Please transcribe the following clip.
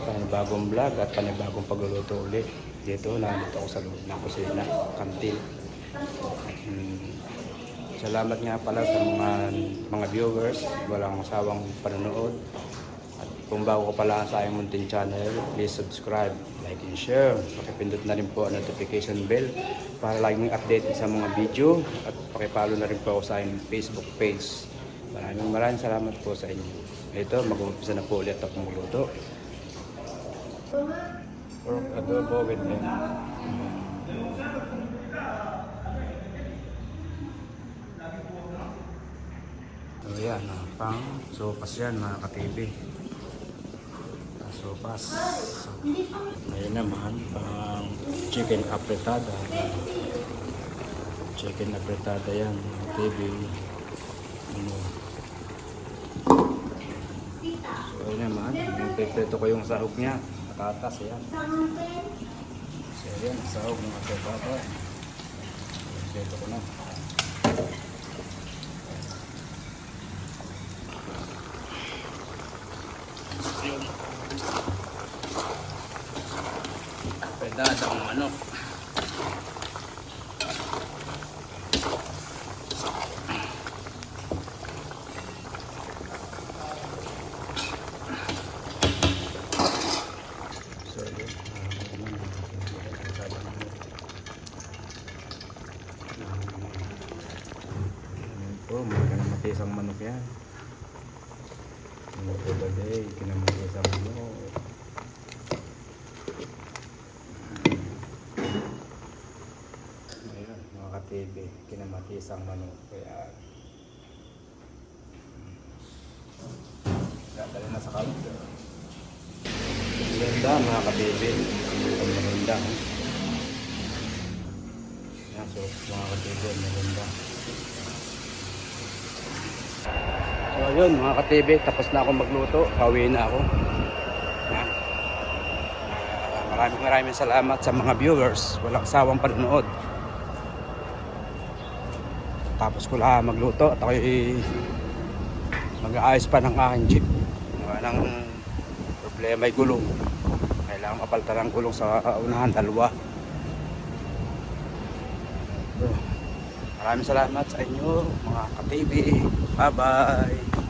panibagong vlog at panibagong pagluluto ulit. Dito, nandito ako sa loob ng kusina, kantil. Hmm. Salamat nga pala sa mga mga viewers, walang sawang panonood. At kung bago ka pala sa aking munting channel, please subscribe, like and share. Pakipindot na rin po ang notification bell para laging update sa mga video at pakipalo na rin po ako sa aking Facebook page. Maraming maraming salamat po sa inyo. Ito, mag-umpisa na po ulit ako magluto. Pork adobo with them. So yan, pang sopas yan mga katibi. Ah, Sopas. So, ngayon naman, pang chicken apretada. Chicken apretada yan katibi. Ano. Naman, yung pepeto ko yung sahog niya. Nakatas yan. So yan, sahog ng apretada. Pepeto ko na. yung pedadang manok. So, yun. Ayan po, magandang matisang manok yan. Ano po ba day? Sa ano? Ayun, mga ka-TV, kinamatisang manok. Kaya, dadali na sa counter. Ganda mga ka-TV. Ang maganda. oh. Yan, so mga ka-TV, ang maganda. So yun mga ka-TV, tapos na ako magluto. Pauwi na ako. Yan. Ah, maraming maraming salamat sa mga viewers. Walang sawang panonood. Tapos ko lang magluto at ako mag-aayos pa ng aking jeep. Wala nang problema ay gulong. Kailangan kapalitan ng gulong sa unahan, dalawa. So, Maraming salamat sa inyo mga ka-TV. Bye-bye.